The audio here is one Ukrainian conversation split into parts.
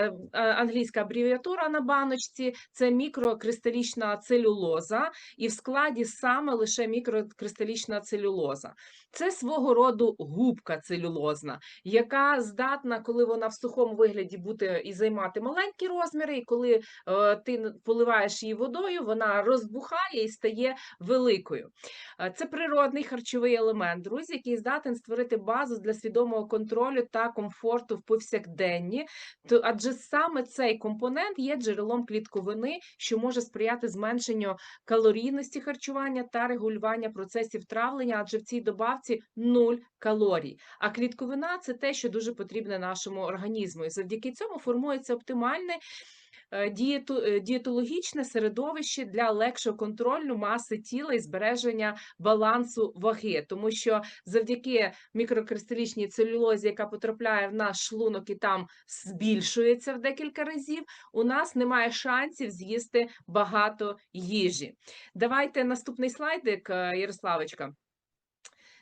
е, англійська абревіатура на баночці це мікрокристалічна целюлоза, і в складі саме лише мікрокристалічна целюлоза. Це свого роду губка целюлозна, яка здатна, коли вона в сухому вигляді бути і займати маленькі розміри, і коли е, ти поливаєш її водою, вона розбухає і стає великою. Е, Це природний харчовий елемент, друзі, який здатен створити базу для свідомого контролю та комфорту в повсякденні. То адже саме цей компонент є джерелом клітковини, що може сприяти зменшенню калорійності харчування та регулювання процесів травлення, адже в цій добавці нуль калорій. А клітковина це те, що дуже потрібне нашому організму. І завдяки цьому формується оптимальне дієтологічне середовище для легшого контролю маси тіла і збереження балансу ваги, тому що завдяки мікрокристалічній целюлозі, яка потрапляє в наш шлунок і там збільшується в декілька разів, у нас немає шансів з'їсти багато їжі. Давайте наступний слайдик, е, Ярославочка.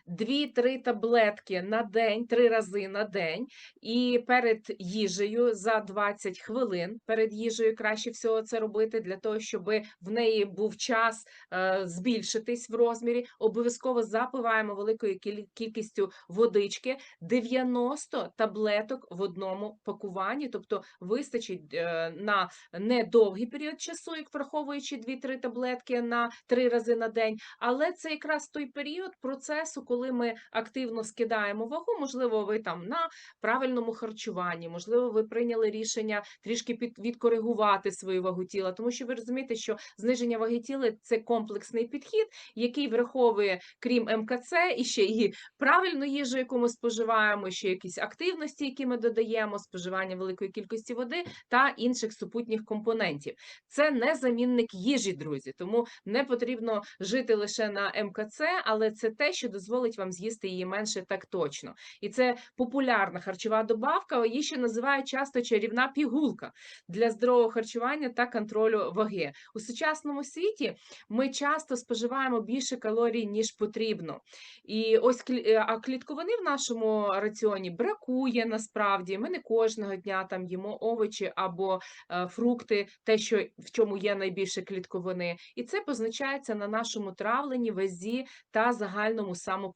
Дві-три таблетки на день, три рази на день, і перед їжею за 20 хвилин. Перед їжею краще всього це робити для того, щоб в неї був час е, збільшитись в розмірі. Обов'язково запиваємо великою кількістю водички. 90 таблеток в одному пакуванні, тобто вистачить е, на недовгий період часу, як враховуючи 2-3 таблетки на 3 рази на день. Але це якраз той період процесу, коли ми активно скидаємо вагу. Можливо, ви там на правильному харчуванні, можливо, ви прийняли рішення трішки відкоригувати свою вагу тіла, тому що ви розумієте, що зниження ваги тіла це комплексний підхід, який враховує, крім МКЦ, і ще і правильну їжу, яку ми споживаємо, ще якісь активності, які ми додаємо, споживання великої кількості води та інших супутніх компонентів. Це не замінник їжі, друзі, тому не потрібно жити лише на МКЦ, але це те, що дозволить вам з'їсти її менше так точно. І це популярна харчова добавка, її ще називають часто чарівна пігулка для здорового харчування та контролю ваги. У сучасному світі ми часто споживаємо більше калорій, ніж потрібно. І ось е, а клітковини в нашому раціоні бракує насправді. Ми не кожного дня там їмо овочі або е, фрукти, те, що в чому є найбільше клітковини, і це позначається на нашому травленні, вазі та загальному самопочутті.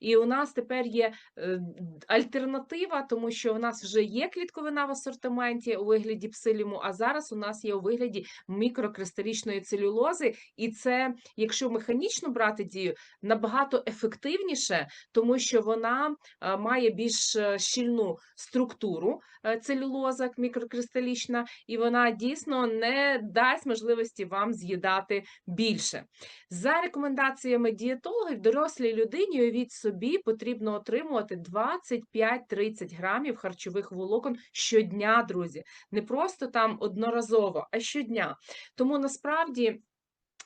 І у нас тепер є е, альтернатива, тому що у нас вже є клітковина в асортименті у вигляді псиліму, а зараз у нас є у вигляді мікрокристалічної целюлози, і це, якщо механічно брати дію, набагато ефективніше, тому що вона е, має більш е, щільну структуру целюлоза мікрокристалічна, і вона дійсно не дасть можливості вам з'їдати більше. За рекомендаціями дієтологів, дорослій людині уявіть собі потрібно отримувати 25-30 грамів харчових волокон щодня, друзі. Не просто там одноразово, а щодня. Тому насправді.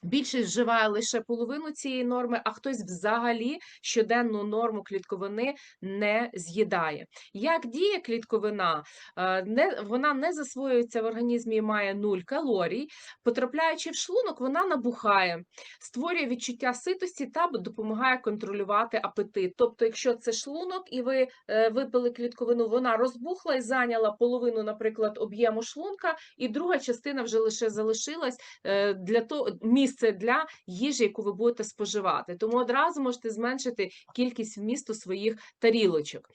Більшість вживає лише половину цієї норми, а хтось взагалі щоденну норму клітковини не з'їдає. Як діє клітковина? Е, вона не засвоюється в організмі і має 0 калорій. Потрапляючи в шлунок, вона набухає, створює відчуття ситості та допомагає контролювати апетит. Тобто, якщо це шлунок і ви е, випили клітковину, вона розбухла і зайняла половину, наприклад, об'єму шлунка, і друга частина вже лише залишилась е, для того місце для їжі, яку ви будете споживати. Тому одразу можете зменшити кількість вмісту своїх тарілочок.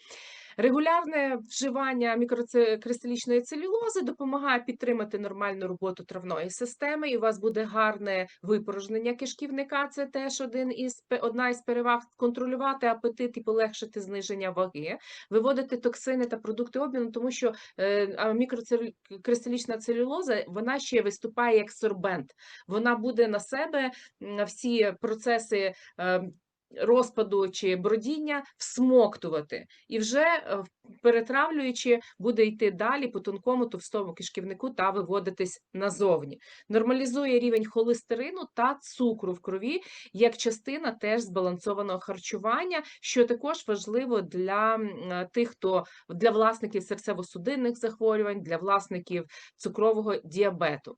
Регулярне вживання мікрокристалічної целюлози допомагає підтримати нормальну роботу травної системи, і у вас буде гарне випорожнення кишківника. Це теж один із одна із переваг контролювати апетит і полегшити зниження ваги, виводити токсини та продукти обміну, тому що е, мікрокристалічна целюлоза вона ще виступає як сорбент. Вона буде на себе всі процеси. Розпаду чи бродіння всмоктувати, і вже е, перетравлюючи, буде йти далі по тонкому товстому кишківнику та виводитись назовні. Нормалізує рівень холестерину та цукру в крові як частина теж збалансованого харчування, що також важливо для е, тих, хто для власників серцево-судинних захворювань, для власників цукрового діабету.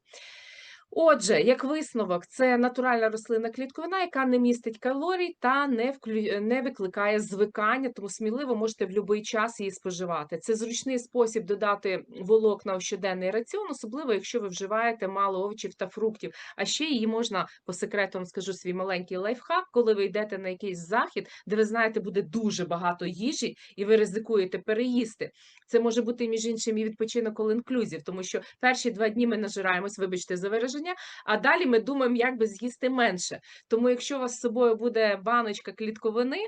Отже, як висновок, це натуральна рослинна клітковина, яка не містить калорій та не вклю... не викликає звикання, тому сміливо можете в будь-який час її споживати. Це зручний спосіб додати волокна у щоденний раціон, особливо якщо ви вживаєте мало овочів та фруктів. А ще її можна по секрету скажу свій маленький лайфхак, коли ви йдете на якийсь захід, де ви знаєте, буде дуже багато їжі, і ви ризикуєте переїсти. Це може бути між іншим і відпочинок all inclusive, тому що перші два дні ми нажираємось, вибачте за вираження, а далі ми думаємо, як би з'їсти менше. Тому, якщо у вас з собою буде баночка клітковини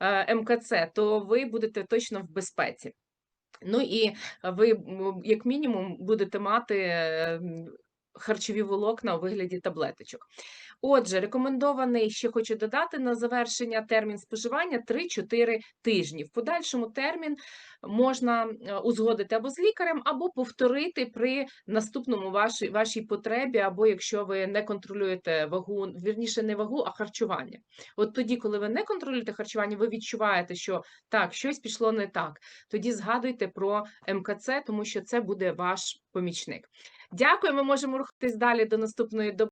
е, МКЦ, то ви будете точно в безпеці. Ну і ви, як мінімум, будете мати е, харчові волокна у вигляді таблеточок. Отже, рекомендований ще хочу додати на завершення термін споживання 3-4 тижні. В подальшому термін можна е, узгодити або з лікарем, або повторити при наступному вашій, вашій потребі, або якщо ви не контролюєте вагу, вірніше не вагу, а харчування. От тоді, коли ви не контролюєте харчування, ви відчуваєте, що так, щось пішло не так. Тоді згадуйте про МКЦ, тому що це буде ваш помічник. Дякую. Ми можемо рухатись далі до наступної доби.